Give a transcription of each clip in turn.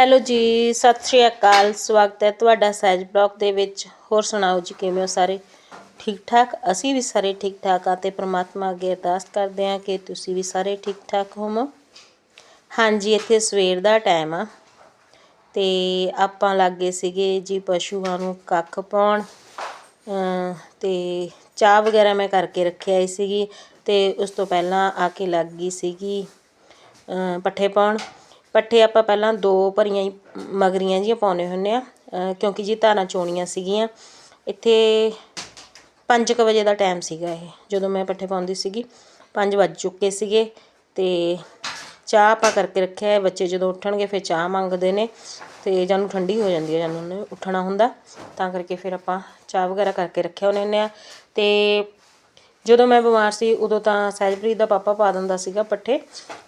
Hello ਜੀ, ਸਤਿ ਸ਼੍ਰੀ ਅਕਾਲ। ਸਵਾਗਤ ਹੈ ਤੁਹਾਡਾ ਸਹਿਜ ਬਲੌਗ ਦੇ ਵਿੱਚ। ਹੋਰ ਸੁਣਾਓ ਜੀ, ਕਿਵੇਂ ਹੋ ਸਾਰੇ? ਠੀਕ ਠਾਕ ਅਸੀਂ ਵੀ ਸਾਰੇ ਠੀਕ ਠਾਕ ਆ ਤੇ ਪ੍ਰਮਾਤਮਾ ਅੱਗੇ ਅਰਦਾਸ ਕਰਦੇ ਹਾਂ ਕਿ ਤੁਸੀਂ ਵੀ ਸਾਰੇ ਠੀਕ ਠਾਕ ਹੋਵੋ। ਹਾਂਜੀ, ਇੱਥੇ ਸਵੇਰ ਦਾ ਟਾਈਮ ਆ ਤੇ ਆਪਾਂ ਲੱਗੇ ਸੀਗੇ ਜੀ ਪਸ਼ੂਆਂ ਨੂੰ ਕੱਖ ਪਾਉਣ। ਅਮ ਤੇ ਚਾਹ ਵਗੈਰਾ ਮੈਂ ਕਰਕੇ ਰੱਖਿਆ ਹੀ ਸੀਗੀ ਤੇ ਉਸ ਤੋਂ ਪਹਿਲਾਂ ਆ ਕੇ ਲੱਗ ਗਈ ਸੀਗੀ ਪੱਠੇ ਪਾਉਣ। ਪੱਠੇ ਆਪਾਂ ਪਹਿਲਾਂ ਦੋ ਭਰੀਆਂ ਹੀ ਮਗਰੀਆਂ ਜੀਆਂ ਪਾਉਣੇ ਹੁੰਨੇ ਆ ਕਿਉਂਕਿ ਜੀ ਧਾਰਾਂ ਚੋਣੀਆਂ ਸੀਗੀਆਂ। ਇੱਥੇ 5:00 ਵਜੇ ਦਾ ਟਾਈਮ ਸੀਗਾ ਇਹ, ਜਦੋਂ ਮੈਂ ਪੱਠੇ ਪਾਉਂਦੀ ਸੀਗੀ। 5 ਵੱਜ ਚੁੱਕੇ ਸੀਗੇ ਤੇ ਚਾਹ ਆਪਾਂ ਕਰਕੇ ਰੱਖਿਆ ਹੈ। ਬੱਚੇ ਜਦੋਂ ਉੱਠਣਗੇ ਫਿਰ ਚਾਹ ਮੰਗਦੇ ਨੇ ਤੇ ਜਾਨੂੰ ਠੰਡੀ ਹੋ ਜਾਂਦੀ ਹੈ, ਜਾਨੂੰ ਉਹਨੇ ਉੱਠਣਾ ਹੁੰਦਾ। ਤਾਂ ਕਰਕੇ ਫਿਰ ਆਪਾਂ ਚਾਹ ਵਗੈਰਾ ਕਰਕੇ ਰੱਖਿਆ ਉਹਨੇ ਹੁੰਨੇ ਆ। ਤੇ ਜਦੋਂ ਮੈਂ ਬਿਮਾਰ ਸੀ, ਉਦੋਂ ਤਾਂ ਸਹਿਜਪ੍ਰੀਤ ਦਾ ਪਾਪਾ ਪਾ ਦਿੰਦਾ ਸੀਗਾ ਪੱਠੇ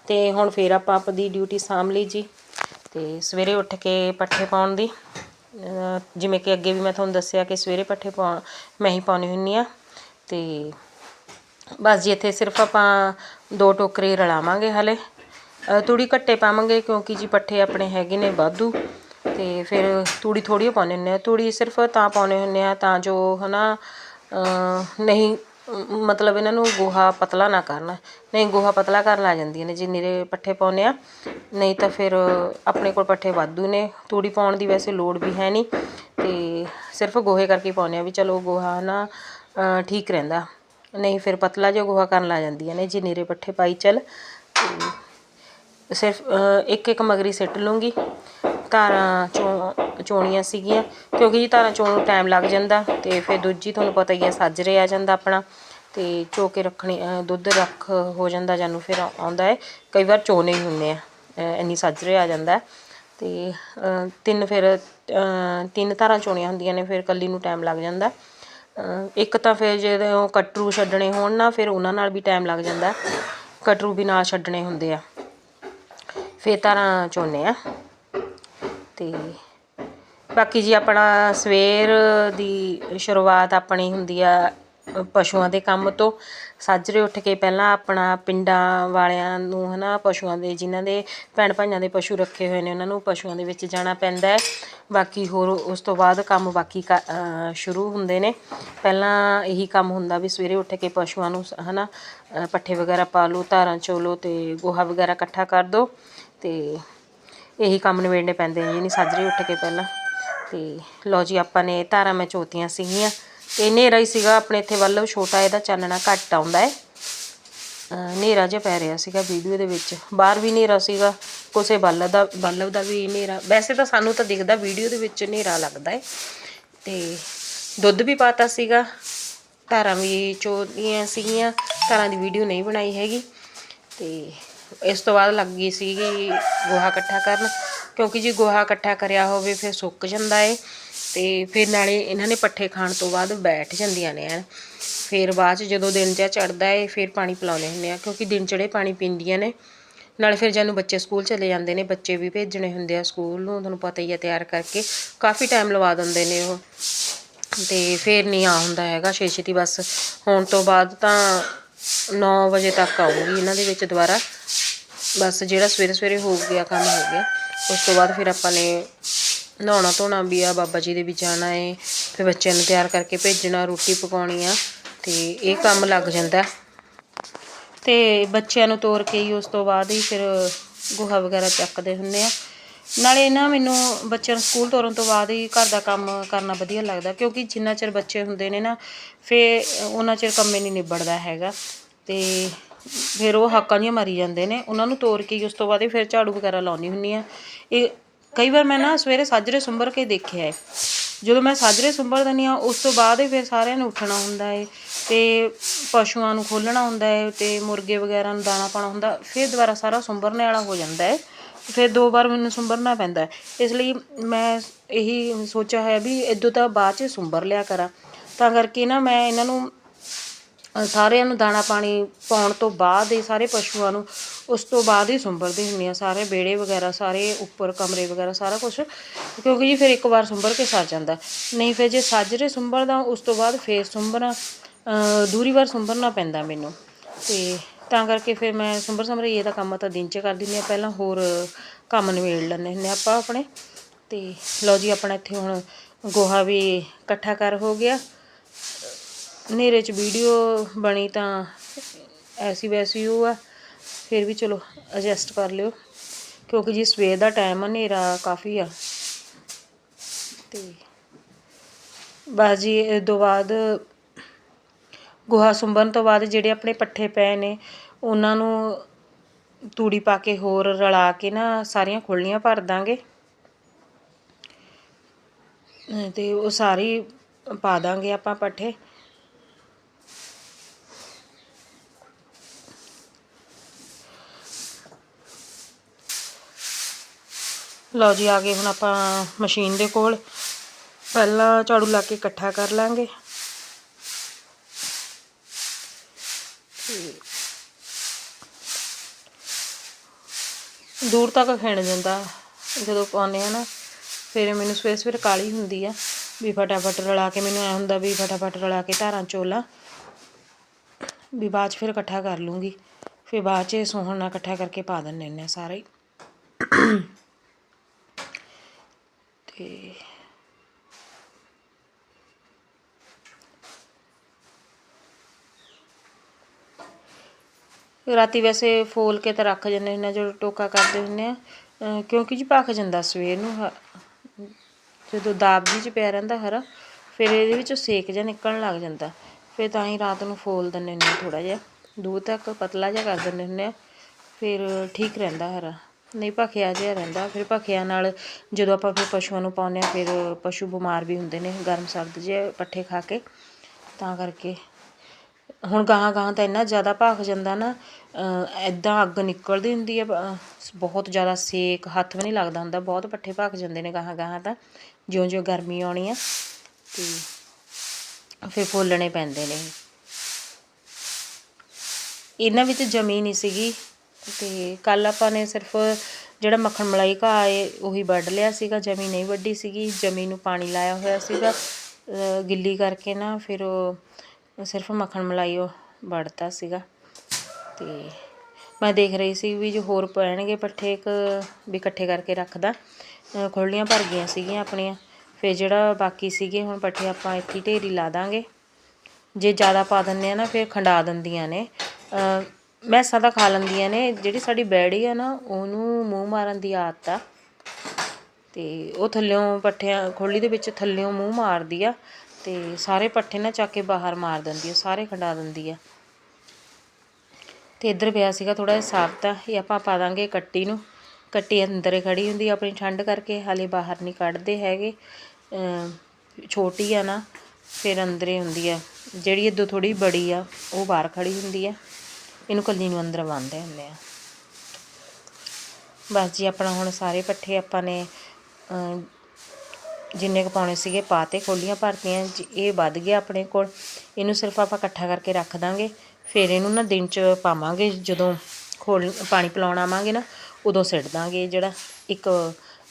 ਤੇ ਹੁਣ ਫੇਰ ਆਪਾਂ ਆਪਦੀ ਡਿਊਟੀ ਸਾਂਭ ਲਈ ਜੀ। ਤੇ ਸਵੇਰੇ ਉੱਠ ਕੇ ਪੱਠੇ ਪਾਉਣ ਦੀ ਜਿਵੇਂ ਕਿ ਅੱਗੇ ਵੀ ਮੈਂ ਤੁਹਾਨੂੰ ਦੱਸਿਆ ਕਿ ਸਵੇਰੇ ਪੱਠੇ ਪਾ, ਮੈਂ ਹੀ ਪਾਉਣੀ ਹੁੰਨੀ ਆ। ਤੇ ਬਸ ਜੀ, ਇੱਥੇ ਸਿਰਫ ਆਪਾਂ ਦੋ ਟੋਕਰੇ ਰਲਾਵਾਂਗੇ ਹਲੇ। ਅਹ ਤੂੜੀ ਘੱਟੇ ਪਾਵਾਂਗੇ ਕਿਉਂਕਿ ਜੀ ਪੱਠੇ ਆਪਣੇ ਹੈਗੇ ਨੇ ਵਾਧੂ। ਤੇ ਫਿਰ ਤੂੜੀ ਥੋੜੀ ਪਾਉਣੇ ਹੁੰਨੇ ਆ। ਤੂੜੀ ਸਿਰਫ ਤਾਂ ਪਾਉਣੇ ਹੁੰਨੇ ਆ ਤਾਂ ਜੋ ਹਨਾ, ਅਹ ਨਹੀਂ ਮਤਲਬ ਇਹਨਾਂ ਨੂੰ ਗੋਹਾ ਪਤਲਾ ਨਾ ਕਰਨ। ਨਹੀਂ, ਗੋਹਾ ਪਤਲਾ ਕਰਨ ਲੱਗ ਜਾਂਦੀਆਂ ਨੇ ਜੇ ਨਿਰੇ ਪੱਠੇ ਪਾਉਂਦੇ ਹਾਂ ਨਹੀਂ ਤਾਂ ਫਿਰ ਆਪਣੇ ਕੋਲ ਪੱਠੇ ਵਾਧੂ ਨੇ। ਤੂੜੀ ਪਾਉਣ ਦੀ ਵੈਸੇ ਲੋੜ ਵੀ ਹੈ ਨਹੀਂ। ਅਤੇ ਸਿਰਫ ਗੋਹੇ ਕਰਕੇ ਪਾਉਂਦੇ ਹਾਂ ਵੀ ਚਲੋ ਗੋਹਾ ਨਾ ਠੀਕ ਰਹਿੰਦਾ। ਨਹੀਂ ਫਿਰ ਪਤਲਾ ਜਿਹਾ ਗੋਹਾ ਕਰਨ ਲੱਗ ਜਾਂਦੀਆਂ ਨੇ ਜੇ ਨਿਰੇ ਪੱਠੇ ਪਾਈ ਚੱਲ। ਸਿਰਫ ਇੱਕ ਇੱਕ ਮਗਰੀ ਸਿੱਟ ਲੂੰਗੀ ਧਾਰਾਂ ਚੋ, ਚੋਣੀਆਂ ਸੀਗੀਆਂ। ਕਿਉਂਕਿ ਜੀ ਧਾਰਾਂ ਚੋਣ ਨੂੰ ਟਾਈਮ ਲੱਗ ਜਾਂਦਾ ਅਤੇ ਫਿਰ ਦੂਜੀ ਤੁਹਾਨੂੰ ਪਤਾ ਹੀ ਹੈ ਸਾਜਰੇ ਆ ਜਾਂਦਾ ਆਪਣਾ। ਅਤੇ ਚੋ ਕੇ ਰੱਖਣੇ ਦੁੱਧ ਰੱਖ ਹੋ ਜਾਂਦਾ ਜਾਨੂੰ ਫਿਰ ਆਉਂਦਾ ਹੈ। ਕਈ ਵਾਰ ਚੋਣੇ ਹੀ ਹੁੰਦੇ ਆ ਇੰਨੀ ਸਾਜਰੇ ਆ ਜਾਂਦਾ। ਅਤੇ ਤਿੰਨ ਫਿਰ ਤਿੰਨ ਧਾਰਾਂ ਚੋਣੀਆਂ ਹੁੰਦੀਆਂ ਨੇ, ਫਿਰ ਕੱਲੀ ਨੂੰ ਟਾਈਮ ਲੱਗ ਜਾਂਦਾ। ਇੱਕ ਤਾਂ ਫਿਰ ਜਦੋਂ ਕਟਰੂ ਛੱਡਣੇ ਹੋਣ ਨਾ, ਫਿਰ ਉਹਨਾਂ ਨਾਲ ਵੀ ਟਾਈਮ ਲੱਗ ਜਾਂਦਾ। ਕਟਰੂ ਵੀ ਨਾਲ ਛੱਡਣੇ ਹੁੰਦੇ ਆ। ਫਿਰ ਧਾਰਾਂ ਚੋਨੇ ਆ। ਤੇ ਬਾਕੀ ਜੀ ਆਪਣਾ ਸਵੇਰ ਦੀ ਸ਼ੁਰੂਆਤ ਆਪਣੀ ਹੁੰਦੀ ਆ ਪਸ਼ੂਆਂ ਦੇ ਕੰਮ ਤੋਂ। ਸਾਜਰੇ ਉੱਠ ਕੇ ਪਹਿਲਾਂ ਆਪਣਾ ਪਿੰਡਾਂ ਵਾਲਿਆਂ ਨੂੰ ਹਨਾ, ਪਸ਼ੂਆਂ ਦੇ ਜਿਨ੍ਹਾਂ ਦੇ ਭੈਣ ਭਾਈਆਂ ਦੇ ਪਸ਼ੂ ਰੱਖੇ ਹੋਏ ਨੇ, ਉਹਨਾਂ ਨੂੰ ਪਸ਼ੂਆਂ ਦੇ ਵਿੱਚ ਜਾਣਾ ਪੈਂਦਾ ਹੈ। ਬਾਕੀ ਹੋਰ ਉਸ ਤੋਂ ਬਾਅਦ ਕੰਮ ਬਾਕੀ ਕ- ਸ਼ੁਰੂ ਹੁੰਦੇ ਨੇ। ਪਹਿਲਾਂ ਇਹੀ ਕੰਮ ਹੁੰਦਾ ਵੀ ਸਵੇਰੇ ਉੱਠ ਕੇ ਪਸ਼ੂਆਂ ਨੂੰ ਸ- ਹਨਾ ਪੱਠੇ ਵਗੈਰਾ ਪਾ ਲਓ, ਧਾਰਾਂ ਚੋ ਲਓ ਤੇ ਗੋਹਾ ਵਗੈਰਾ ਇਕੱਠਾ ਕਰ ਦਿਓ ਤੇ ਇਹੀ ਕੰਮ ਨਿਬੇੜਨੇ ਪੈਂਦੇ ਨੇ ਜੀ ਨਹੀਂ ਸਾਜਰੇ ਉੱਠ ਕੇ ਪਹਿਲਾਂ। ਤੇ ਲਓ ਜੀ, ਆਪਾਂ ਨੇ ਧਾਰਾਂ ਮੈਂ ਚੋਤੀਆਂ ਸੀਗੀਆਂ। ਤੇ ਹਨੇਰਾ ਹੀ ਸੀਗਾ, ਆਪਣੇ ਇੱਥੇ ਵੱਲੋਂ ਛੋਟਾ ਇਹਦਾ ਚਾਨਣਾ ਘੱਟ ਆਉਂਦਾ ਹੈ। ਹਨੇਰਾ ਜਿਹਾ ਪੈ ਰਿਹਾ ਸੀਗਾ ਵੀਡੀਓ ਦੇ ਵਿੱਚ। ਬਾਹਰ ਵੀ ਹਨੇਰਾ ਸੀਗਾ, ਕੋਸੇ ਬਲਬ ਦਾ ਬੱਲਬ ਦਾ ਵੀ ਹਨੇਰਾ। ਵੈਸੇ ਤਾਂ ਸਾਨੂੰ ਤਾਂ ਦਿਖਦਾ ਵੀਡੀਓ ਦੇ ਵਿੱਚ ਹਨੇਰਾ ਲੱਗਦਾ ਹੈ। ਤੇ ਦੁੱਧ ਵੀ ਪਾਤਾ ਸੀਗਾ, ਧਾਰਾਂ ਵੀ ਚੋਦੀਆਂ ਸੀਗੀਆਂ, ਧਾਰਾਂ ਦੀ ਵੀਡੀਓ ਨਹੀਂ ਬਣਾਈ ਹੈਗੀ। ਤੇ ਇਸ ਤੋਂ ਬਾਅਦ ਲੱਗ ਗਈ ਸੀਗੀ ਗੋਹਾ ਇਕੱਠਾ ਕਰਨ। ਕਿਉਂਕਿ ਜੀ ਗੋਹਾ ਇਕੱਠਾ ਕਰਿਆ ਹੋਵੇ ਫਿਰ ਸੁੱਕ ਜਾਂਦਾ ਏ ਤੇ ਫਿਰ ਨਾਲੇ ਇਹਨਾਂ ਨੇ ਪੱਠੇ ਖਾਣ ਤੋਂ ਬਾਅਦ ਬੈਠ ਜਾਂਦੀਆਂ ਨੇ ਐਨ। ਫਿਰ ਬਾਅਦ ਚ ਜਦੋਂ ਦਿਨ ਜਿਹਾ ਚੜਦਾ ਏ ਫਿਰ ਪਾਣੀ ਪਿਲਾਉਂਦੇ ਹੁੰਦੇ ਆ, ਕਿਉਂਕਿ ਦਿਨ ਚੜੇ ਪਾਣੀ ਪੀਂਦੀਆਂ ਨੇ। ਨਾਲੇ ਫਿਰ ਜਾਨੂੰ ਬੱਚੇ ਸਕੂਲ ਚਲੇ ਜਾਂਦੇ ਨੇ, ਬੱਚੇ ਵੀ ਭੇਜਣੇ ਹੁੰਦੇ ਆ ਸਕੂਲ ਨੂੰ, ਤੁਹਾਨੂੰ ਪਤਾ ਹੀ ਆ ਤਿਆਰ ਕਰਕੇ। ਕਾਫੀ ਟਾਈਮ ਲਵਾ ਦਿੰਦੇ ਨੇ ਉਹ। ਤੇ ਫਿਰ ਨਹੀਂ ਆ ਹੁੰਦਾ ਹੈਗਾ ਛੇ ਛੇਤੀ ਬਸ ਹੋਣ ਤੋਂ ਬਾਅਦ ਤਾਂ 9 ਵਜੇ ਤੱਕ ਆਉਂਗੀ ਇਹਨਾਂ ਦੇ ਵਿੱਚ ਦੁਬਾਰਾ। ਬਸ ਜਿਹੜਾ ਸਵੇਰੇ ਸਵੇਰੇ ਹੋ ਗਿਆ, ਕੰਮ ਹੋ ਗਿਆ। ਉਸ ਤੋਂ ਬਾਅਦ ਫਿਰ ਆਪਾਂ ਨੇ ਨਹਾਉਣਾ ਧੋਣਾ ਵੀ ਆ, ਬਾਬਾ ਜੀ ਦੇ ਵੀ ਜਾਣਾ ਏ। ਫਿਰ ਬੱਚਿਆਂ ਨੂੰ ਤਿਆਰ ਕਰਕੇ ਭੇਜਣਾ, ਰੋਟੀ ਪਕਾਉਣੀ ਆ। ਤੇ ਇਹ ਕੰਮ ਲੱਗ ਜਾਂਦਾ। ਤੇ ਬੱਚਿਆਂ ਨੂੰ ਤੋਰ ਕੇ ਹੀ ਉਸ ਤੋਂ ਬਾਅਦ ਹੀ ਫਿਰ ਗੋਹਾ ਵਗੈਰਾ ਚੱਕਦੇ ਹੁੰਦੇ ਆ। ਨਾਲੇ ਨਾ ਮੈਨੂੰ ਬੱਚਿਆਂ ਨੂੰ ਸਕੂਲ ਤੋਰਨ ਤੋਂ ਬਾਅਦ ਹੀ ਘਰ ਦਾ ਕੰਮ ਕਰਨਾ ਵਧੀਆ ਲੱਗਦਾ, ਕਿਉਂਕਿ ਜਿੰਨਾ ਚਿਰ ਬੱਚੇ ਹੁੰਦੇ ਨੇ ਨਾ ਫੇ ਉਹਨਾਂ ਚਿਰ ਕੰਮੇ ਨਹੀਂ ਨਿਬੜਦਾ ਹੈਗਾ। ਤੇ ਫਿਰ ਉਹ ਹਾਕਾਂ ਦੀਆਂ ਮਾਰੀ ਜਾਂਦੇ ਨੇ। ਉਹਨਾਂ ਨੂੰ ਤੋਰ ਕੇ ਉਸ ਤੋਂ ਬਾਅਦ ਹੀ ਫਿਰ ਝਾੜੂ ਵਗੈਰਾ ਲਾਉਣੀ ਹੁੰਨੀ ਆ ਇਹ ਕਈ ਵਾਰ ਮੈਂ ਨਾ ਸਵੇਰੇ ਸਾਜਰੇ ਸੁੰਬਰ ਕੇ ਦੇਖਿਆ ਹੈ। ਜਦੋਂ ਮੈਂ ਸਾਜਰੇ ਸੁੰਬਰ ਦਿੰਦੀ ਹਾਂ, ਉਸ ਤੋਂ ਬਾਅਦ ਫਿਰ ਸਾਰਿਆਂ ਨੂੰ ਉੱਠਣਾ ਹੁੰਦਾ ਹੈ ਤੇ ਪਸ਼ੂਆਂ ਨੂੰ ਖੋਲ੍ਹਣਾ ਹੁੰਦਾ ਹੈ ਤੇ ਮੁਰਗੇ ਵਗੈਰਾ ਨੂੰ ਦਾਣਾ ਪਾਣਾ ਹੁੰਦਾ, ਫਿਰ ਦੁਬਾਰਾ ਸਾਰਾ ਸੁੰਬਰਨੇ ਵਾਲਾ ਹੋ ਜਾਂਦਾ ਹੈ। ਫਿਰ ਦੋ ਵਾਰ ਮੈਨੂੰ ਸੁੰਬਰਨਾ ਪੈਂਦਾ ਇਸ ਲਈ ਮੈਂ ਇਹੀ ਸੋਚਿਆ ਹੋਇਆ ਵੀ ਇਦੋਂ ਤਾਂ ਬਾਅਦ ਚ ਸੁੰਬਰ ਲਿਆ ਕਰਾਂ। ਤਾਂ ਕਰਕੇ ਨਾ ਮੈਂ ਇਹਨਾਂ ਨੂੰ ਸਾਰਿਆਂ ਨੂੰ ਦਾਣਾ ਪਾਣੀ ਪਾਉਣ ਤੋਂ ਬਾਅਦ ਹੀ ਸਾਰੇ ਪਸ਼ੂਆਂ ਨੂੰ ਉਸ ਤੋਂ ਬਾਅਦ ਹੀ ਸੁੰਬਰਦੀ ਹੁੰਦੀ ਹਾਂ ਸਾਰੇ ਵਿਹੜੇ ਵਗੈਰਾ, ਸਾਰੇ ਉੱਪਰ ਕਮਰੇ ਵਗੈਰਾ, ਸਾਰਾ ਕੁਝ ਕਿਉਂਕਿ ਜੀ ਫਿਰ ਇੱਕ ਵਾਰ ਸੁੰਬਰ ਕੇ ਸਰ ਜਾਂਦਾ। ਨਹੀਂ ਫਿਰ ਜੇ ਸਾਜਰੇ ਸੁੰਬਰਦਾ ਉਸ ਤੋਂ ਬਾਅਦ ਫੇਰ ਸੁੰਬਰਨਾ ਦੂਰੀ ਵਾਰ ਸੁੰਬਰਨਾ ਪੈਂਦਾ ਮੈਨੂੰ। ਤੇ ਤਾਂ ਕਰਕੇ ਫਿਰ ਮੈਂ ਸੁੰਬਰ ਸਮਰਈਏ ਦਾ ਕੰਮ ਤਾਂ ਦਿਨ ਚ ਕਰ ਦਿੰਦੀ ਹਾਂ, ਪਹਿਲਾਂ ਹੋਰ ਕੰਮ ਨਿਬੇੜ ਲੈਂਦੇ ਹੁੰਦੇ ਆਪਾਂ ਆਪਣੇ। ਤੇ ਲਓ ਜੀ, ਆਪਣਾ ਇੱਥੇ ਹੁਣ ਗੋਹਾ ਵੀ ਇਕੱਠਾ ਕਰ ਹੋ ਗਿਆ। ਹਨੇਰੇ 'ਚ ਵੀਡੀਓ ਬਣੀ ਤਾਂ ਐਸੀ ਵੈਸੀ ਉਹ ਆ। ਫਿਰ ਵੀ ਚਲੋ ਐਡਜਸਟ ਕਰ ਲਿਓ। ਕਿਉਂਕਿ ਜੀ ਸਵੇਰ ਦਾ ਟਾਈਮ ਆ, ਹਨੇਰਾ ਕਾਫੀ ਆ। ਤੇ ਬਸ ਜੀ, ਇਹ ਤੋਂ ਬਾਅਦ ਗੋਹਾ ਸੁੰਬਣ ਤੋਂ ਬਾਅਦ ਜਿਹੜੇ ਆਪਣੇ ਪੱਠੇ ਪਏ ਨੇ, ਉਹਨਾਂ ਨੂੰ ਤੂੜੀ ਪਾ ਕੇ ਹੋਰ ਰਲਾ ਕੇ ਨਾ ਸਾਰੀਆਂ ਖੁੱਲੀਆਂ ਭਰ ਦਾਂਗੇ। ਅਹ ਤੇ ਉਹ ਸਾਰੀ ਪਾ ਦਾਂਗੇ ਆਪਾਂ ਪੱਠੇ। ਲਓ ਜੀ, ਆ ਗਏ ਹੁਣ ਆਪਾਂ ਮਸ਼ੀਨ ਦੇ ਕੋਲ। ਪਹਿਲਾਂ ਝਾੜੂ ਲਾ ਕੇ ਇਕੱਠਾ ਕਰ ਲਾਂਗੇ। ਦੂਰ ਤੱਕ ਖਿੰਡ ਜਾਂਦਾ। ਜਦੋਂ ਪਾਉਂਦੇ ਆ ਨਾ, ਫਿਰ ਮੈਨੂੰ ਸਵੇਰ ਸਵੇਰੇ ਕਾਲੀ ਹੁੰਦੀ ਆ ਵੀ ਫਟਾਫਟ ਰਲਾ ਕੇ ਮੈਨੂੰ ਐ ਹੁੰਦਾ ਵੀ ਫਟਾਫਟ ਰਲਾ ਕੇ ਧਾਰਾਂ ਚੋਲਾ। ਵੀ ਬਾਅਦ ਚ ਫਿਰ ਇਕੱਠਾ ਕਰ ਲੂੰਗੀ। ਫਿਰ ਬਾਅਦ ਚ ਸੋਹਣ ਨਾਲ ਇਕੱਠਾ ਕਰਕੇ ਪਾ ਦਿੰਨੇ ਨੇ ਸਾਰੇ ਹੀ। ਤੇ ਰਾਤੀ ਵੈਸੇ ਫੋਲ ਕੇ ਤਾਂ ਰੱਖ ਜੰਨੇ ਹੁੰਦੇ ਹਾਂ ਜਦੋਂ ਟੋਕਾ ਕਰਦੇ ਹੁੰਦੇ ਆ। ਕਿਉਂਕਿ ਜੀ ਪੱਕ ਜਾਂਦਾ ਸਵੇਰ ਨੂੰ ਜਦੋਂ ਦਾਬ ਜੀ ਚ ਪਿਆ ਰਹਿੰਦਾ ਹਰਾ, ਫਿਰ ਇਹਦੇ ਵਿੱਚੋਂ ਸੇਕ ਜਿਹਾ ਨਿਕਲਣ ਲੱਗ ਜਾਂਦਾ। ਫਿਰ ਤਾਂ ਹੀ ਰਾਤ ਨੂੰ ਫੋਲ ਦਿੰਦੇ ਹੁੰਦੇ ਥੋੜਾ ਜਿਹਾ। ਦੂਰ ਤੱਕ ਪਤਲਾ ਜਿਹਾ ਕਰ ਦਿੰਦੇ ਹੁੰਦੇ ਆ, ਫਿਰ ਠੀਕ ਰਹਿੰਦਾ ਹਰਾ। ਨਹੀਂ, ਭਖਿਆ ਜਿਹਾ ਰਹਿੰਦਾ। ਫਿਰ ਭਖਿਆ ਨਾਲ ਜਦੋਂ ਆਪਾਂ ਫਿਰ ਪਸ਼ੂਆਂ ਨੂੰ ਪਾਉਂਦੇ ਆ ਫਿਰ ਪਸ਼ੂ ਬਿਮਾਰ ਵੀ ਹੁੰਦੇ ਨੇ, ਗਰਮ ਸਰਦ ਜਿਹੇ ਪੱਠੇ ਖਾ ਕੇ। ਤਾਂ ਕਰਕੇ ਹੁਣ ਗਾਹਾਂ ਗਾਹਾਂ ਤਾਂ ਇੰਨਾ ਜ਼ਿਆਦਾ ਭਖ ਜਾਂਦਾ ਨਾ ਐਦਾਂ ਅੱਗ ਨਿਕਲਦੀ ਹੁੰਦੀ ਹੈ ਬਹੁਤ ਜ਼ਿਆਦਾ ਸੇਕ, ਹੱਥ ਵੀ ਨਹੀਂ ਲੱਗਦਾ ਹੁੰਦਾ, ਬਹੁਤ ਪੱਠੇ ਭਖ ਜਾਂਦੇ ਨੇ ਗਾਹਾਂ ਗਾਹਾਂ ਤਾਂ ਜਿਉਂ ਜਿਉਂ ਗਰਮੀ ਆਉਣੀ ਆ, ਤੇ ਫਿਰ ਫੋਲਣੇ ਪੈਂਦੇ ਨੇ। ਇਹਨਾਂ ਵਿੱਚ ਜਮੀ ਨਹੀਂ ਸੀਗੀ। ਅਤੇ ਕੱਲ੍ਹ ਆਪਾਂ ਨੇ ਸਿਰਫ ਜਿਹੜਾ ਮੱਖਣ ਮਲਾਈ ਘਾਹ ਏ ਉਹੀ ਵੱਢ ਲਿਆ ਸੀਗਾ, ਜਮੀ ਨਹੀਂ ਵੱਢੀ ਸੀਗੀ, ਜਮੀ ਨੂੰ ਪਾਣੀ ਲਾਇਆ ਹੋਇਆ ਸੀਗਾ। ਗਿੱਲੀ ਕਰਕੇ ਨਾ ਫਿਰ ਉਹ ਸਿਰਫ ਮੱਖਣ ਮਲਾਈ ਉਹ ਵੱਢਤਾ ਸੀਗਾ। ਅਤੇ ਮੈਂ ਦੇਖ ਰਹੀ ਸੀ ਵੀ ਜੋ ਹੋਰ ਪੈਣਗੇ ਪੱਠੇ ਇੱਕ ਵੀ ਇਕੱਠੇ ਕਰਕੇ ਰੱਖਦਾ। ਅਹ ਖੁਰਲੀਆਂ ਭਰ ਗਈਆਂ ਸੀਗੀਆਂ ਆਪਣੀਆਂ। ਫਿਰ ਜਿਹੜਾ ਬਾਕੀ ਸੀਗੇ, ਹੁਣ ਪੱਠੇ ਆਪਾਂ ਇੱਥੇ ਹੀ ਢੇਰੀ ਲਾ ਦਾਂਗੇ। ਜੇ ਜ਼ਿਆਦਾ ਪਾ ਦਿੰਦੇ ਆ ਨਾ, ਫਿਰ ਖੰਡਾ ਦਿੰਦੀਆਂ ਨੇ। ਮੈਸਾਂ ਤਾਂ ਖਾ ਲੈਂਦੀਆਂ ਨੇ, ਜਿਹੜੀ ਸਾਡੀ ਬੈੜੀ ਆ ਨਾ, ਉਹਨੂੰ ਮੂੰਹ ਮਾਰਨ ਦੀ ਆਦਤ ਆ। ਅਤੇ ਉਹ ਥੱਲਿਓਂ ਪੱਠਿਆਂ, ਖੋਲੀ ਦੇ ਵਿੱਚ ਥੱਲਿਓਂ ਮੂੰਹ ਮਾਰਦੀ ਆ ਅਤੇ ਸਾਰੇ ਪੱਠੇ ਨਾ ਚੱਕ ਕੇ ਬਾਹਰ ਮਾਰ ਦਿੰਦੀ ਆ, ਸਾਰੇ ਖੰਡਾ ਦਿੰਦੀ ਆ। ਅਤੇ ਇੱਧਰ ਪਿਆ ਸੀਗਾ ਥੋੜ੍ਹਾ ਜਿਹਾ ਸਾਫ਼ ਇਹ ਆਪਾਂ ਪਾ ਦਾਂਗੇ ਕੱਟੀ ਨੂੰ। ਕੱਟੀ ਅੰਦਰ ਖੜੀ ਹੁੰਦੀ ਆਪਣੀ ਠੰਡ ਕਰਕੇ, ਹਾਲੇ ਬਾਹਰ ਨਹੀਂ ਕੱਢਦੇ ਹੈਗੇ। ਛੋਟੀ ਆ ਨਾ, ਫਿਰ ਅੰਦਰੇ ਹੁੰਦੀ ਆ। ਜਿਹੜੀ ਇਦੋਂ ਥੋੜੀ ਬੜੀ ਆ, ਉਹ ਬਾਹਰ ਖੜੀ ਹੁੰਦੀ ਆ। ਇਹਨੂੰ ਕੱਲੀ ਨੂੰ ਅੰਦਰ ਬੰਨ੍ਹਦੇ ਹੁੰਦੇ ਆ। ਬਸ ਜੀ ਆਪਣਾ ਹੁਣ ਸਾਰੇ ਪੱਠੇ ਆਪਾਂ ਨੇ ਜਿੰਨੇ ਕੁ ਪਾਉਣੇ ਸੀਗੇ ਪਾਤੇ ਖੋਲੀਆਂ ਭਰਤੀਆਂ ਜੀ, ਇਹ ਵੱਧ ਗਿਆ ਆਪਣੇ ਕੋਲ। ਇਹਨੂੰ ਸਿਰਫ ਆਪਾਂ ਇਕੱਠਾ ਕਰਕੇ ਰੱਖ ਦਾਂਗੇ। ਫਿਰ ਇਹਨੂੰ ਨਾ ਦਿਨ ਚ ਪਾਵਾਂਗੇ ਜਦੋਂ ਖੋਲ ਪਾਣੀ ਪਿਲਾਉਣ ਆਵਾਂਗੇ ਨਾ ਉਦੋਂ ਸਿੱਟ ਦਾਂਗੇ ਜਿਹੜਾ ਇੱਕ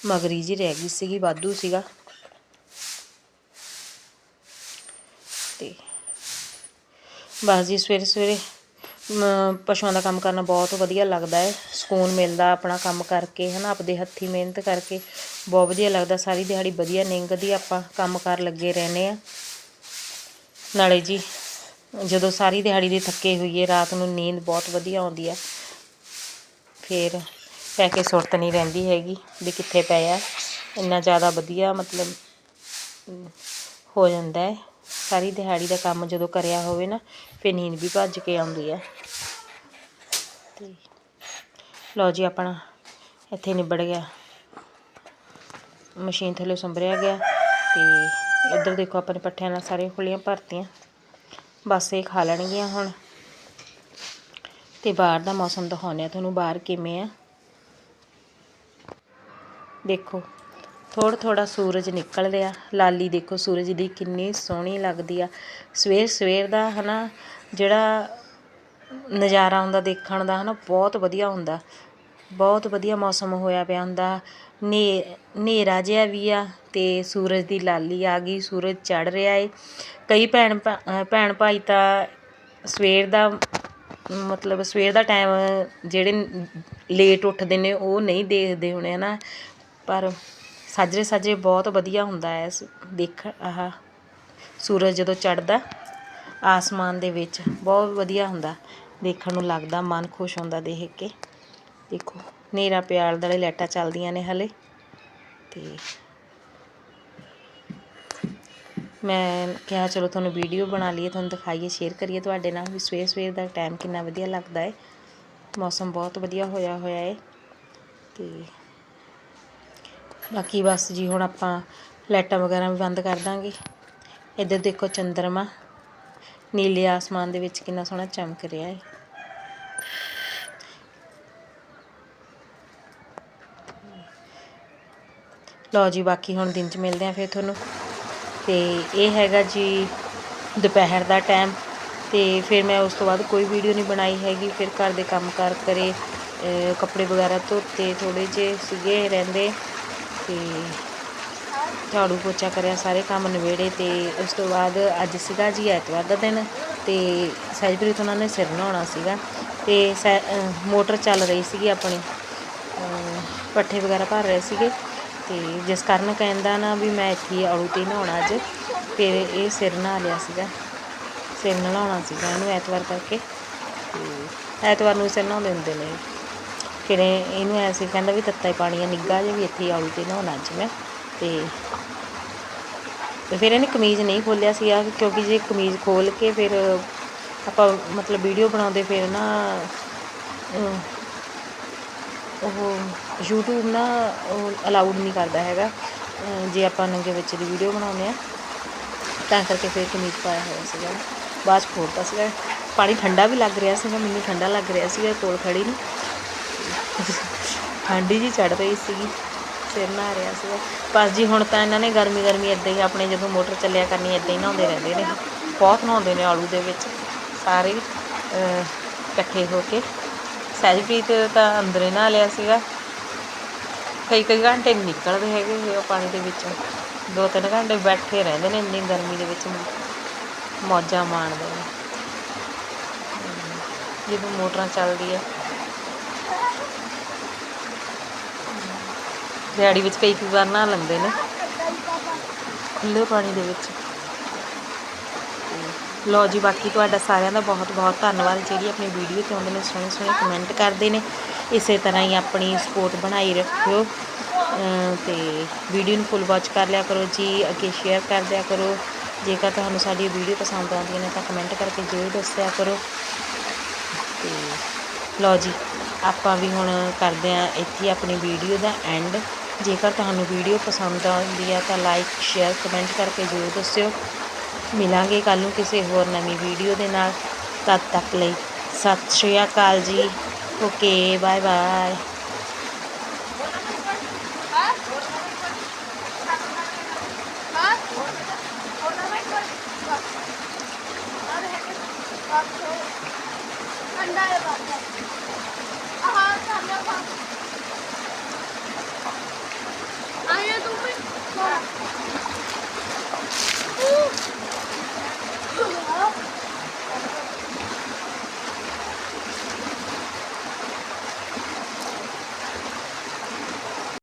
ਮਗਰੀ ਜੀ ਰਹਿ ਗਈ ਸੀਗੀ ਵਾਧੂ ਸੀਗਾ। ਤੇ ਬਸ ਜੀ ਸਵੇਰੇ ਸਵੇਰੇ ਪਸ਼ੂਆਂ ਦਾ ਕੰਮ ਕਰਨਾ ਬਹੁਤ ਵਧੀਆ ਲੱਗਦਾ ਹੈ। ਸਕੂਨ ਮਿਲਦਾ ਆਪਣਾ ਕੰਮ ਕਰਕੇ ਹੈ ਨਾ ਆਪਦੇ ਹੱਥੀਂ ਮਿਹਨਤ ਕਰਕੇ। ਬਹੁਤ ਵਧੀਆ ਲੱਗਦਾ, ਸਾਰੀ ਦਿਹਾੜੀ ਵਧੀਆ ਨਿੰਗਦੀ ਆਪਾਂ ਕੰਮ ਕਰ ਲੱਗੇ ਰਹਿੰਦੇ ਆ ਨਾਲੇ ਜੀ, ਜਦੋਂ ਸਾਰੀ ਦਿਹਾੜੀ ਦੇ ਥੱਕੇ ਹੋਈਏ, ਰਾਤ ਨੂੰ ਨੀਂਦ ਬਹੁਤ ਵਧੀਆ ਆਉਂਦੀ ਆ ਫਿਰ ਪੈ ਕੇ ਸੁਰਤ ਨਹੀਂ ਰਹਿੰਦੀ ਹੈਗੀ ਵੀ ਕਿੱਥੇ ਪਏ ਆ। ਇੰਨਾ ਜ਼ਿਆਦਾ ਵਧੀਆ ਮਤਲਬ ਹੋ ਜਾਂਦਾ ਹੈ। ਸਾਰੀ ਦਿਹਾੜੀ ਦਾ ਕੰਮ ਜਦੋਂ ਕਰਿਆ ਹੋਵੇ ਨਾ, ਫਿਰ ਨੀਂਦ ਵੀ ਭੱਜ ਕੇ ਆਉਂਦੀ ਹੈ। ਲਓ ਜੀ ਆਪਣਾ ਇੱਥੇ ਨਿਬੜ ਗਿਆ। ਮਸ਼ੀਨ ਥੱਲੇ ਸੰਭਰਿਆ ਗਿਆ ਤੇ ਇੱਧਰ ਦੇਖੋ ਆਪਣੇ ਪੱਠਿਆਂ ਨਾਲ ਸਾਰੀਆਂ ਖੁੱਲੀਆਂ ਭਰਤੀਆਂ। ਬਸ ਇਹ ਖਾ ਲੈਣਗੀਆਂ ਹੁਣ। ਤੇ ਬਾਹਰ ਦਾ ਮੌਸਮ ਦਿਖਾਉਂਦੇ ਆ ਤੁਹਾਨੂੰ ਬਾਹਰ ਕਿਵੇਂ ਆ। ਦੇਖੋ ਥੋੜਾ ਥੋੜਾ ਸੂਰਜ ਨਿਕਲ ਰਿਹਾ। ਲਾਲੀ ਦੇਖੋ, ਸੂਰਜ ਦੀ ਕਿੰਨੀ ਸੋਹਣੀ ਲੱਗਦੀ ਆ। ਸਵੇਰ ਸਵੇਰ ਦਾ ਹਨਾ, ਜਿਹੜਾ ਨਜ਼ਾਰਾ ਆਉਂਦਾ ਦੇਖਣ ਦਾ ਹੈ ਨਾ ਬਹੁਤ ਵਧੀਆ ਹੁੰਦਾ। ਬਹੁਤ ਵਧੀਆ ਮੌਸਮ ਹੋਇਆ ਪਿਆ ਹੁੰਦਾ। ਨੇ, ਹਨੇਰਾ ਜਿਹਾ ਵੀ ਆ ਅਤੇ ਸੂਰਜ ਦੀ ਲਾਲੀ ਆ ਗਈ, ਸੂਰਜ ਚੜ੍ਹ ਰਿਹਾ ਏ। ਕਈ ਭੈਣ ਭਾ- ਭੈਣ ਭਾਈ ਤਾਂ ਸਵੇਰ ਦਾ, ਮਤਲਬ ਸਵੇਰ ਦਾ ਟਾਈਮ ਜਿਹੜੇ ਲੇਟ ਉੱਠਦੇ ਨੇ, ਉਹ ਨਹੀਂ ਦੇਖਦੇ ਹੋਣੇ ਹੈ ਨਾ ਪਰ ਸਾਜਰੇ ਸਾਜਰੇ ਬਹੁਤ ਵਧੀਆ ਹੁੰਦਾ ਹੈ ਦੇਖ, ਆਹ ਸੂਰਜ ਜਦੋਂ ਚੜ੍ਹਦਾ, ਆਸਮਾਨ ਦੇ ਵਿੱਚ, ਬਹੁਤ ਵਧੀਆ ਹੁੰਦਾ। ਦੇਖਣ ਨੂੰ ਲੱਗਦਾ, ਮਨ ਖੁਸ਼ ਹੁੰਦਾ ਦੇਖ ਕੇ। ਦੇਖੋ ਨੇਰਾ ਪਿਆਲ ਦਲੇ ਲਾਈਟਾਂ ਚੱਲਦੀਆਂ ਨੇ ਹਲੇ। ਤੇ ਮੈਂ ਕਿਹਾ, ਚਲੋ ਤੁਹਾਨੂੰ ਵੀਡੀਓ ਬਣਾ ਲਈਏ, ਤੁਹਾਨੂੰ ਦਿਖਾਈਏ ਸ਼ੇਅਰ ਕਰੀਏ ਤੁਹਾਡੇ ਨਾਲ ਵੀ ਸਵੇਰ ਸਵੇਰ ਦਾ ਟਾਈਮ ਕਿੰਨਾ ਵਧੀਆ ਲੱਗਦਾ ਹੈ ਮੌਸਮ ਬਹੁਤ ਵਧੀਆ ਹੋਇਆ ਹੋਇਆ ਹੈ ਤੇ ਬਾਕੀ ਬਸ ਜੀ, ਹੁਣ ਆਪਾਂ ਲਾਈਟਾਂ ਵਗੈਰਾ ਵੀ ਬੰਦ ਕਰ ਦਾਂਗੇ। ਇੱਧਰ ਦੇਖੋ ਚੰਦਰਮਾ। ਨੀਲੇ ਆਸਮਾਨ ਦੇ ਵਿੱਚ ਕਿੰਨਾ ਸੋਹਣਾ ਚਮਕ ਰਿਹਾ ਹੈ ਲਓ ਜੀ, ਬਾਕੀ ਹੁਣ ਦਿਨ 'ਚ ਮਿਲਦੇ ਆ ਫਿਰ ਤੁਹਾਨੂੰ। ਤੇ ਇਹ ਹੈਗਾ ਜੀ ਦੁਪਹਿਰ ਦਾ ਟਾਈਮ ਤੇ ਫਿਰ ਮੈਂ ਉਸ ਤੋਂ ਬਾਅਦ ਕੋਈ ਵੀਡੀਓ ਨਹੀਂ ਬਣਾਈ ਹੈਗੀ। ਫਿਰ ਘਰ ਦੇ ਕੰਮ ਕਾਰ ਕਰੇ ਕੱਪੜੇ ਵਗੈਰਾ ਧੋਤੇ ਥੋੜੇ ਜਿਹੇ ਸੀਗੇ ਰਹਿੰਦੇ। ਤੇ ਝਾੜੂ ਪੋਚਾ ਕਰਿਆ ਸਾਰੇ ਕੰਮ ਨਿਬੇੜੇ ਤੇ ਉਸ ਤੋਂ ਬਾਅਦ ਅੱਜ ਸੀਗਾ ਜੀ ਐਤਵਾਰ ਦਾ ਦਿਨ ਤੇ ਸਹਿਜਪ੍ਰੀਤ ਉਹਨਾਂ ਨੇ ਸਿਰ ਨਹਾਉਣਾ ਸੀਗਾ ਤੇ ਸਹਿ- ਮੋਟਰ ਚੱਲ ਰਹੀ ਸੀਗੀ ਆਪਣੀ। ਪੱਠੇ ਵਗੈਰਾ ਭਰ ਰਹੇ ਸੀਗੇ। ਤੇ ਜਿਸ ਕਾਰਨ ਕਹਿੰਦਾ ਨਾ ਵੀ ਮੈਂ ਇੱਥੇ ਹੀ ਤੇ ਹੀ ਨਹਾਉਣਾ ਅੱਜ ਫਿਰ ਇਹ ਸਿਰ ਨਹਾ ਲਿਆ ਸੀਗਾ, ਸਿਰ ਨਹਾਉਣਾ ਸੀਗਾ ਇਹਨੂੰ ਐਤਵਾਰ ਕਰਕੇ, ਤੇ ਐਤਵਾਰ ਨੂੰ ਸਿਰ ਨਹਾਉਂਦੇ ਹੁੰਦੇ ਨੇ। ਫਿਰ ਇਹ- ਇਹਨੂੰ ਐਸੀ ਕਹਿੰਦਾ ਵੀ ਤੱਤਾ ਹੀ ਪਾਣੀ ਆ ਨਿੱਘਾ ਜੇ ਵੀ ਇੱਥੇ ਹੀ ਆੜੂ ਤੇ ਨਹਾਉਣਾ ਅੱਜ ਮੈਂ, ਤੇ ਤੇ ਫਿਰ ਇਹਨੇ ਕਮੀਜ਼ ਨਹੀਂ ਖੋਲਿਆ ਸੀਗਾ, ਕਿਉਂਕਿ ਜੇ ਕਮੀਜ਼ ਖੋਲ ਕੇ ਫਿਰ ਆਪਾਂ ਮਤਲਬ ਵੀਡੀਓ ਬਣਾਉਂਦੇ ਫਿਰ ਨਾ ਉਹ ਯੂਟਿਊਬ ਨਾ ਉਹ ਅਲਾਊਡ ਨਹੀਂ ਕਰਦਾ ਹੈਗਾ। ਜੇ ਆਪਾਂ ਨੰਗੇ ਬੱਚੇ ਦੀ ਵੀਡੀਓ ਬਣਾਉਂਦੇ ਆ ਤਾਂ ਕਰਕੇ ਫਿਰ ਕਮੀਜ਼ ਪਾਇਆ ਹੋਇਆ ਸੀਗਾ। ਬਾਅਦ 'ਚ ਖੋਲਤਾ ਸੀਗਾ। ਪਾਣੀ ਠੰਡਾ ਵੀ ਲੱਗ ਰਿਹਾ ਸੀਗਾ, ਮੈਨੂੰ ਠੰਡਾ ਲੱਗ ਰਿਹਾ ਸੀਗਾ ਕੋਲ ਖੜੀ ਨੂੰ। ਠੰਡੀ ਜੀ ਚੜ ਰਹੀ ਸੀਗੀ, ਸਿਰ ਨਹਾ ਰਿਹਾ ਸੀਗਾ। ਬਸ ਜੀ ਹੁਣ ਤਾਂ ਇਹਨਾਂ ਨੇ ਗਰਮੀ ਗਰਮੀ ਇਦਾਂ ਹੀ ਆਪਣੇ ਜਦੋਂ ਮੋਟਰ ਚੱਲਿਆ ਕਰਨੀ ਇਦਾਂ ਹੀ ਨਹਾਉਂਦੇ ਰਹਿੰਦੇ ਨੇ। ਬਹੁਤ ਨਹਾਉਂਦੇ ਨੇ ਆਲੂ ਦੇ ਵਿੱਚ, ਸਾਰੇ ਇਕੱਠੇ ਹੋ ਕੇ। ਸਹਿਜਪ੍ਰੀਤ ਤਾਂ ਅੰਦਰੇ ਨਹਾ ਲਿਆ ਸੀਗਾ। ਕਈ ਕਈ ਘੰਟੇ ਨਹੀਂ ਨਿਕਲਦੇ ਹੈਗੇ ਇਹ ਉਹ ਪਾਣੀ ਦੇ ਵਿੱਚ। ਦੋ ਤਿੰਨ ਘੰਟੇ ਬੈਠੇ ਰਹਿੰਦੇ ਨੇ ਇੰਨੀ ਗਰਮੀ ਦੇ ਵਿੱਚ। ਮੌਜਾਂ ਮਾਣਦੇ ਨੇ। ਜਦੋਂ ਮੋਟਰਾਂ ਚੱਲਦੀ ਹੈ ਦਿਹਾੜੀ ਵਿੱਚ ਕਈ ਕਈ ਵਾਰ ਨਹਾ ਲੈਂਦੇ ਨੇ। ਖੁੱਲੇ ਪਾਣੀ ਦੇ ਵਿੱਚ। ਤੇ ਲਓ ਜੀ, ਬਾਕੀ ਤੁਹਾਡਾ ਸਾਰਿਆਂ ਦਾ ਬਹੁਤ ਬਹੁਤ ਧੰਨਵਾਦ। ਜਿਹੜੀ ਆਪਣੀ ਵੀਡੀਓ ਤੇ ਆਉਂਦੇ ਨੇ ਸੋਹਣੇ ਸੋਹਣੇ ਕਮੈਂਟ ਕਰਦੇ ਨੇ। ਇਸੇ ਤਰ੍ਹਾਂ ਹੀ ਆਪਣੀ ਸਪੋਰਟ ਬਣਾਈ ਰੱਖਿਓ। ਅਮ ਤੇ ਵੀਡੀਓ ਨੂੰ ਫੁੱਲ ਵਾਚ ਕਰ ਲਿਆ ਕਰੋ ਜੀ, ਅੱਗੇ ਸ਼ੇਅਰ ਕਰ ਦਿਆ ਕਰੋ। ਜੇਕਰ ਤੁਹਾਨੂੰ ਸਾਡੀ ਵੀਡੀਓ ਪਸੰਦ ਆਉਂਦੀਆਂ ਨੇ, ਤਾਂ ਕਮੈਂਟ ਕਰਕੇ ਜ਼ਰੂਰ ਦੱਸਿਆ ਕਰੋ। ਤੇ ਲਓ ਜੀ, ਆਪਾਂ ਵੀ ਹੁਣ ਕਰਦੇ ਹਾਂ ਇੱਥੇ ਆਪਣੀ ਵੀਡੀਓ ਦਾ ਐਂਡ ਜੇਕਰ ਤੁਹਾਨੂੰ ਵੀਡੀਓ ਪਸੰਦ ਆਉਂਦੀ ਹੈ, ਤਾਂ ਲਾਈਕ ਸ਼ੇਅਰ ਕਮੈਂਟ ਕਰਕੇ ਜ਼ਰੂਰ ਦੱਸਿਓ। ਮਿਲਾਂਗੇ ਕੱਲ ਨੂੰ ਕਿਸੇ ਹੋਰ ਨਵੀਂ ਵੀਡੀਓ ਦੇ ਨਾਲ ਤਦ ਤੱਕ ਲਈ ਸਤਿ ਸ਼੍ਰੀ ਅਕਾਲ ਜੀ ਓਕੇ ਬਾਏ ਬਾਏ ठंडा है बात हाँ ठंडा बात आइए तुम भी